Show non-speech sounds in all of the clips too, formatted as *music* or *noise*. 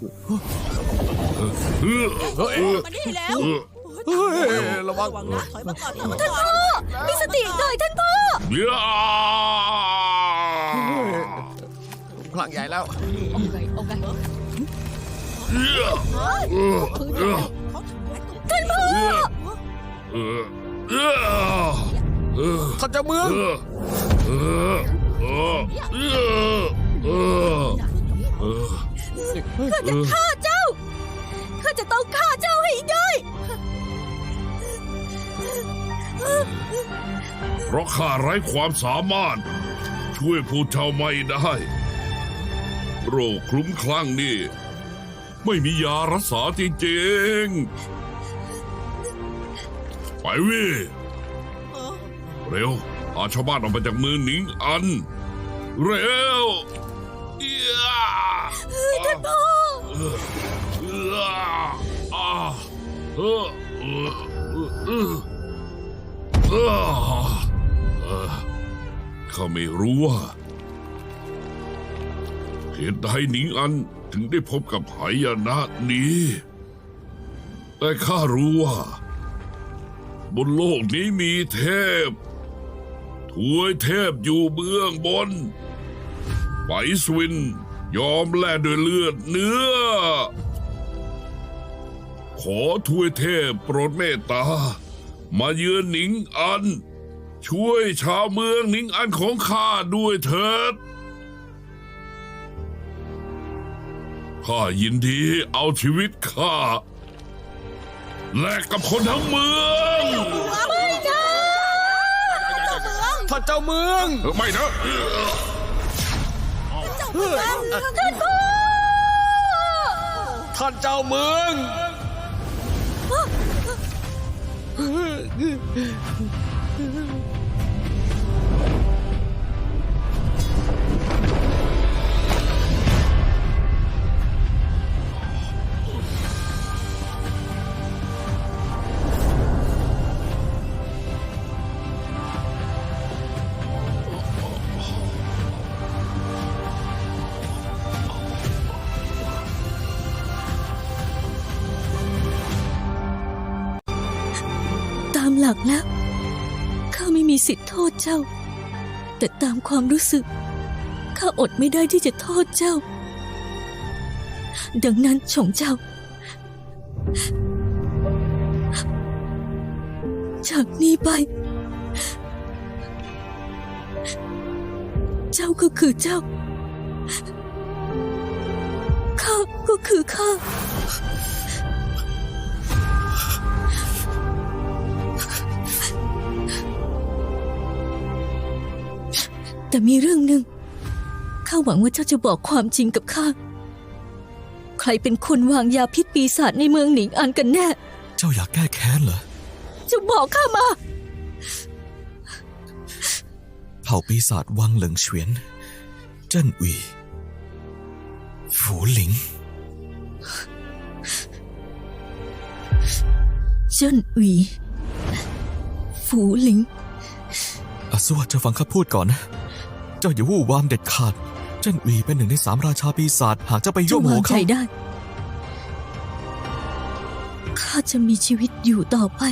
เฮ้ยมานี่แล้วเฮ้ยระวังนะถอยมาก่อนถอยมาก่อนมีสติหน่อยท่านพ่อเดี๋ยวพลังใหญ่แล้วเอาไงเอาไงท่านพ่อเออเออเออท่านเจ้าเมืองเข้าจะฆ่าเจ้า ข้าจะต้องฆ่าเจ้าให้ได้ เพราะข้าไร้ความสามารถ ช่วยผู้เจ้าไม่ได้ โรคคลุ้มคลั่งนี่ ไม่มียารักษาจริงๆ ไปเวิเร็วพาชาวบ้านออกมาจากเมืองหนิงอัน เร็ว ข้าไม่รู้ว่าเหตุใดหนิงอันถึงได้พบกับหายนะนี้ แต่ข้ารู้ว่า บนโลกนี้มีเทพถวยเทพอยู่เบื้องบนไปสวิน ยอมแลกด้วยเลือดเนื้อ ขอถวยเทพโปรดเมตตา มาเยือนหนิงอัน ช่วยชาวเมืองหนิงอันของข้าด้วยเถิดข้ายินดีเอาชีวิตข้า แลกกับคนทั้งเมืองท่านเจ้าเมืองเออไม่นะท่านเจ้าเมือง 嗯嗯嗯嗯嗯ากแล้วข้าไม่มีสิทธิ์โทษเจ้า แต่ตามความรู้สึกข้าอดไม่ได้ที่จะโทษเจ้า ดังนั้นชงเจ้า จากนี้ไป เจ้าก็คือเจ้า ข้าก็คือข้า แต่มีเรื่องหนึ่งข้าหวังว่าเจ้าจะบอกความจริงกับข้า ใครเป็นคนวางยาพิษปีศาจในเมืองหนิงอันกันแน่ เจ้าอยากแก้แค้นเหรอเจะบอกข้ามา เผ่าปีศาจวังเหลิงเฉวียน เจิ้นอุยฝูหลิง เจิ้นอุ๋ยฝูหลิงอาซัวเจ้าฟังข้าพูดก่อนนะ เจ้าอย่าวู่วามเด็ดขาด เจิ้นอุยเป็นหนึ่งในสามราชาปีศาจหากเจ้าไปเจ้ายุ่งโมวางใจเขาได้ ข้าจะมีชีวิตอยู่ต่อไป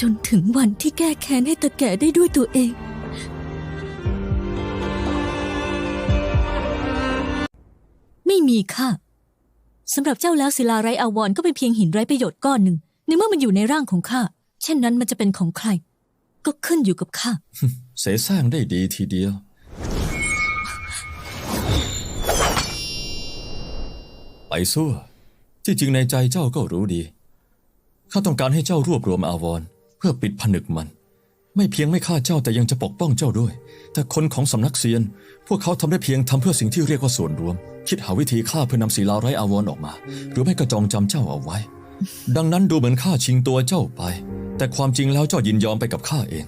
จนถึงวันที่แก้แค้นให้ตาแก่ได้ด้วยตัวเอง ไม่มีค่าสำหรับเจ้าแล้วศิลาไรอาวรณ์ก็เป็นเพียงหินไร้ประโยชน์ก้อนหนึ่งในเมื่อมันอยู่ในร่างของข้าเช่นนั้นมันจะเป็นของใคร ก็ขึ้นอยู่กับข้า เสแสร้งได้ดีทีเดียว ไปสู้ที่จริงในใจเจ้าก็รู้ดี ข้าต้องการให้เจ้ารวบรวมอาวรเพื่อปิดผนึกมัน ไม่เพียงไม่ฆ่าเจ้าแต่ยังจะปกป้องเจ้าด้วย แต่คนของสำนักเซียน พวกเขาทำได้เพียงทำเพื่อสิ่งที่เรียกว่าส่วนรวม คิดหาวิธีฆ่าเพื่อนำศีลาไร้อาวรออกมา หรือไม่ก็จองจำเจ้าเอาไว้ ดังนั้นดูเหมือนข้าชิงตัวเจ้าไป แต่ความจริงแล้วเจ้ายินยอมไปกับข้าเอง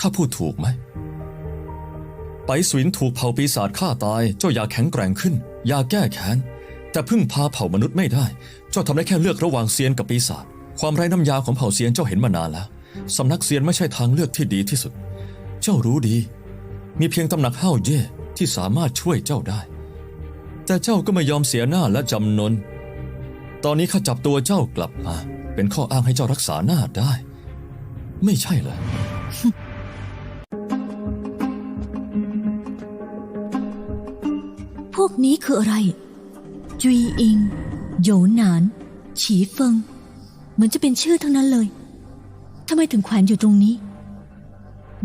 ข้าพูดถูกไหม ไปสวินถูกเผ่าปีศาจฆ่าตาย เจ้าอยากแข็งแกร่งขึ้น อยากแก้แค้น แต่พึ่งพาเผ่ามนุษย์ไม่ได้ เจ้าทำได้แค่เลือกระหว่างเซียนกับปีศาจ ความไร้น้ำยาของเผ่าเซียนเจ้าเห็นมานานแล้ว สำนักเซียนไม่ใช่ทางเลือกที่ดีที่สุด เจ้ารู้ดี มีเพียงตำหนักห้าเย่ที่สามารถช่วยเจ้าได้ แต่เจ้าก็ไม่ยอมเสียหน้าและจำนน ตอนนี้ข้าจับตัวเจ้ากลับมา เป็นข้ออ้างให้เจ้ารักษาหน้าได้ ไม่ใช่เหรอ กนี้คืออะไร จุยอิงโหยหนาน ฉีเฟิง เหมือนจะเป็นชื่อทั้งนั้นเลยทำไมถึงแขวนอยู่ตรงนี้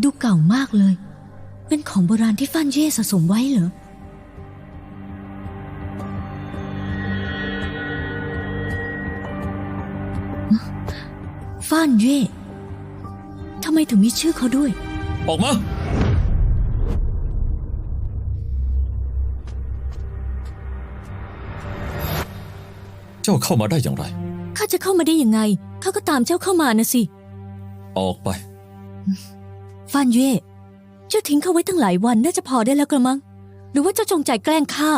ดูเก่ามากเลย เป็นของโบราณที่ฟ้านเย่สะสมไว้เหรอฟ้านเย่ทำไมถึงมีชื่อเขาด้วย ออกมา เจ้าเข้ามาได้อย่างไร ข้าจะเข้ามาได้ยังไง ข้าก็ตามเจ้าเข้ามานะสิ ออกไป ฟานเย่เจ้าทิ้งเขาไว้ตั้งหลายวันน่าจะพอได้แล้วกระมัง หรือว่าเจ้าจงใจแกล้งข้า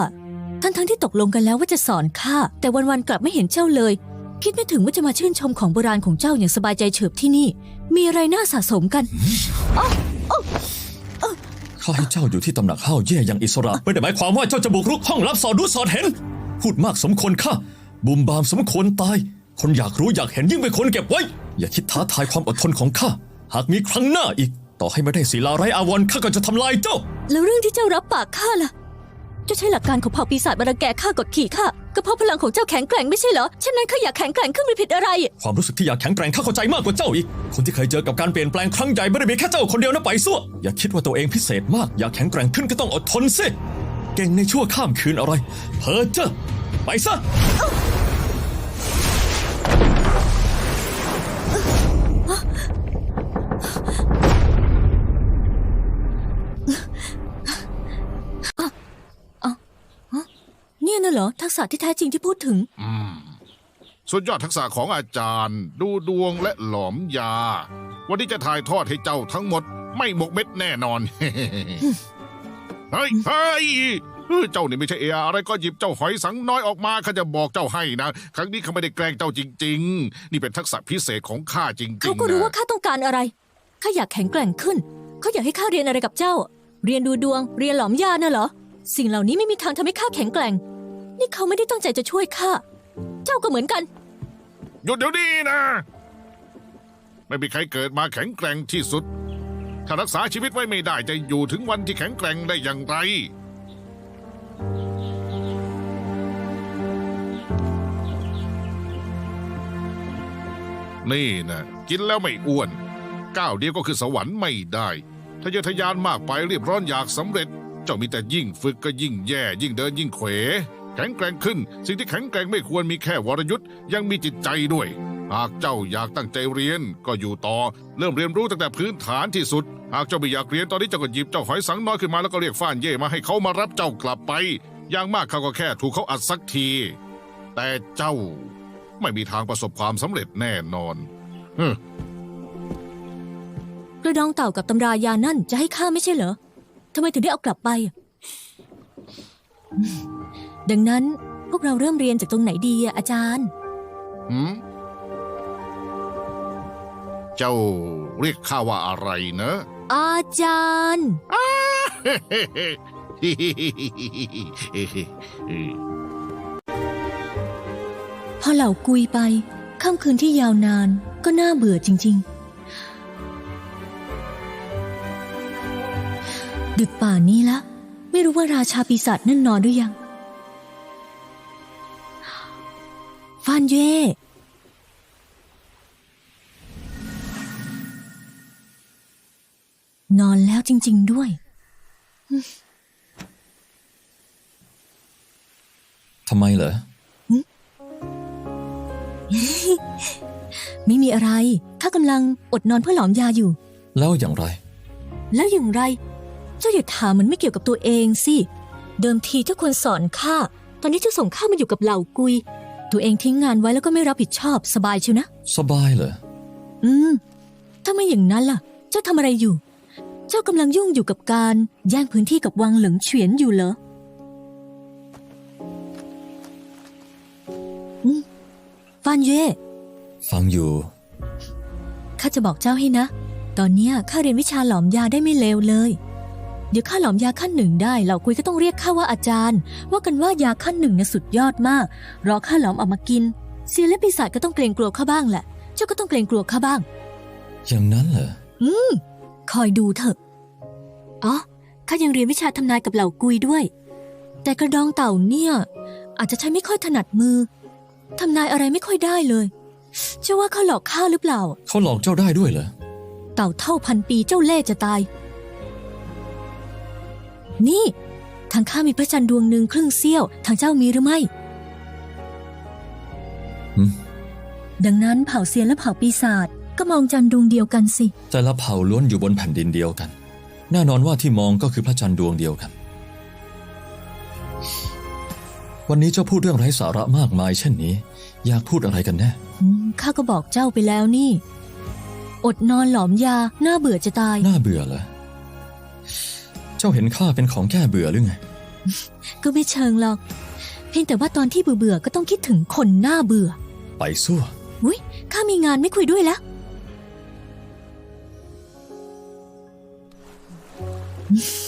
ทั้งทั้งๆที่ตกลงกันแล้วว่าจะสอนข้า แต่วันๆกลับไม่เห็นเจ้าเลย คิดไม่ถึงว่าจะมาชื่นชมของโบราณของเจ้าอย่างสบายใจเฉิบที่นี่ มีอะไรน่าสะสมกัน ข้าให้เจ้าอยู่ที่ตำหนักห้าวแย่อย่างอิสระ ไม่ได้หมายความว่าเจ้าจะบุกรุกห้องลับสอดรู้สอดเห็น พูดมากสมควรค่า บุมบามสมควรตาย คนอยากรู้อยากเห็นยิ่งเป็นคนเก็บไว้ อย่าคิดท้าทายความอดทนของข้า หากมีครั้งหน้าอีก ต่อให้ไม่ได้ศิลาไร้อาวรณ์ข้าก็จะทำลายเจ้า แล้วเรื่องที่เจ้ารับปากข้าล่ะ เจ้าใช้หลักการของเผ่าปีศาจมารังแกข้ากดขี่ข้าก็เพราะพลังของเจ้าแข็งแกร่งไม่ใช่เหรอ ฉะนั้นข้าอยากแข็งแกร่งขึ้นไม่ผิดอะไร ความรู้สึกที่อยากแข็งแกร่งข้าเข้าใจมากกว่าเจ้าอีก คนที่เคยเจอกับการเปลี่ยนแปลงครั้งใหญ่ไม่ได้มีแค่เจ้าคนเดียวนะไปซั่ว อย่าคิดว่าตัวเองพิเศษมาก อยากแข็งแกร่งขึ้นก็ต้องอดทนสิ เก่งในชั่วข้ามคืนอะไร เพ้อเจ้อไปซะ เนี่ยน่ะเหรอ ทักษะที่แท้จริงที่พูดถึงสุดยอดทักษะของอาจารย์ ดูดวงและหลอมยา วันนี้จะถ่ายทอดให้เจ้าทั้งหมด ไม่หมกเม็ดแน่นอน เฮ้ยเฮ้ย เฮ้ยเจ้านี่ไม่ใช่เออะไรก็หยิบเจ้าหอยสังน้อยออกมาข้าจะบอกเจ้าให้นะ ครั้งนี้เขาไม่ได้แกล้งเจ้าจริง ๆ นี่เป็นทักษะพิเศษของข้าจริงๆเขาก็รู้นะว่าข้าต้องการอะไรข้าอยากแข็งแกร่งขึ้นเขาอยากให้ข้าเรียนอะไรกับเจ้า เรียนดูดวง เรียนหลอมยาน่ะเหรอ สิ่งเหล่านี้ไม่มีทางทำให้ข้าแข็งแกร่ง นี่เขาไม่ได้ตั้งใจจะช่วยข้าเจ้าก็เหมือนกันหยุดเดี๋ยวนี้นะ ไม่มีใครเกิดมาแข็งแกร่งที่สุด ถ้ารักษาชีวิตไว้ไม่ได้จะอยู่ถึงวันที่แข็งแกร่งได้อย่างไร นี่นะกินแล้วไม่อ้วนก้าวเดียวก็คือสวรรค์ไม่ได้ทะเยอทะยานมากไปเรียบร้อนอยากสำเร็จ เจ้ามีแต่ยิ่งฝึกก็ยิ่งแย่ ยิ่งเดินยิ่งเขวแข็งแกร่งขึ้น สิ่งที่แข็งแกร่งไม่ควรมีแค่วรยุทธ์ยังมีจิตใจด้วย หากเจ้าอยากตั้งใจเรียนก็อยู่ต่อ เริ่มเรียนรู้ตั้งแต่พื้นฐานที่สุด หากเจ้าไม่อยากเรียนตอนนี้เจ้าก็หยิบเจ้าหอยสังน้อยขึ้นมาแล้วก็เรียกฟ้านเย่มาให้เขามารับเจ้ากลับไป อย่างมากเขาก็แค่ถูกเขาอัดสักที แต่เจ้าไม่มีทางประสบความสำเร็จแน่นอนฮึกระดองเต่ากับตำรายานั่นจะให้ข้าไม่ใช่เหรอทำไมถึงได้เอากลับไป ดังนั้นพวกเราเริ่มเรียนจากตรงไหนดีอะอาจารย์ หืม เจ้าเรียกข้าว่าอะไรเนอะอาจารย์ พอเหล่ากุยไปค่ำคืนที่ยาวนานก็น่าเบื่อจริง ๆ ดึกป่านนี้ละ ไม่รู้ว่าราชาปีศาจนั่นนอนหรือยัง ฟานเย่ นอนแล้วจริง ๆ ด้วย ทำไมเหรอ ไม่มีอะไร ข้ากำลังอดนอนเพื่อหลอมยาอยู่ แล้วอย่างไร แล้วอย่างไร เจ้าอย่าถามเหมันไม่เกี่ยวกับตัวเองสิ เดิมทีเจ้าควรสอนข้า ตอนนี้เจ้าส่งข้ามาอยู่กับเหล่ากุย ตัวเองทิ้งงานไว้แล้วก็ไม่รับผิดชอบสบายเชียวนะ สบายเหรอ อืม ถ้าไม่อย่างนั้นล่ะ เจ้าทำอะไรอยู่ เจ้ากำลังยุ่งอยู่กับการแย่งพื้นที่กับวังเหลิงเฉียนอยู่เหรออืมฟานเย่ฟังอยู่ ข้าจะบอกเจ้าให้นะ ตอนเนี้ยข้าเรียนวิชาหลอมยาได้ไม่เลวเลย เดี๋ยวข้าหลอมยาขั้นหนึ่งได้ เหล่ากุยก็ต้องเรียกข้าว่าอาจารย์ ว่ากันว่ายาขั้นหนึ่งน่ะสุดยอดมาก รอข้าหลอมเอามากินเซียนและปีศาจก็ต้องเกรงกลัวข้าบ้างแหละ เจ้าก็ต้องเกรงกลัวข้าบ้าง อย่างนั้นเหรอ คอยดูเถอะ อ๋อ ข้ายังเรียนวิชาทำนายกับเหล่ากุยด้วย แต่กระดองเต่าเนี่ย อาจจะใช้ไม่ค่อยถนัดมือ ทำนายอะไรไม่ค่อยได้เลย เชื่อว่าเขาหลอกข้าหรือเปล่า เขาหลอกเจ้าได้ด้วยเหรอ เต่าเท่าพันปีเจ้าเล่ห์จะตาย นี่ ทางข้ามีพระจันทร์ดวงหนึ่งครึ่งเสี้ยว ทางเจ้ามีหรือไม่หืมดังนั้นเผ่าเซียนและเผ่าปีศาจ ก็มองจันทร์ดวงเดียวกันสิ แต่ละเผ่าล้วนอยู่บนแผ่นดินเดียวกัน แน่นอนว่าที่มองก็คือพระจันทร์ดวงเดียวกัน วันนี้เจ้าพูดเรื่องไร้สาระมากมาย เช่นนี้ อยากพูดอะไรกันแน่อืมข้าก็บอกเจ้าไปแล้วนี่ อดนอนหลอมยาน่าเบื่อจะตาย น่าเบื่อเหรอเจ้าเห็นข้าเป็นของแก้เบื่อหรือไง ก็ไม่เชิงหรอก เพียงแต่ว่าตอนที่เบื่อๆก็ต้องคิดถึงคนน่าเบื่อไปสู้ อุ้ยข้ามีงานไม่คุยด้วยแล้ว mm *laughs*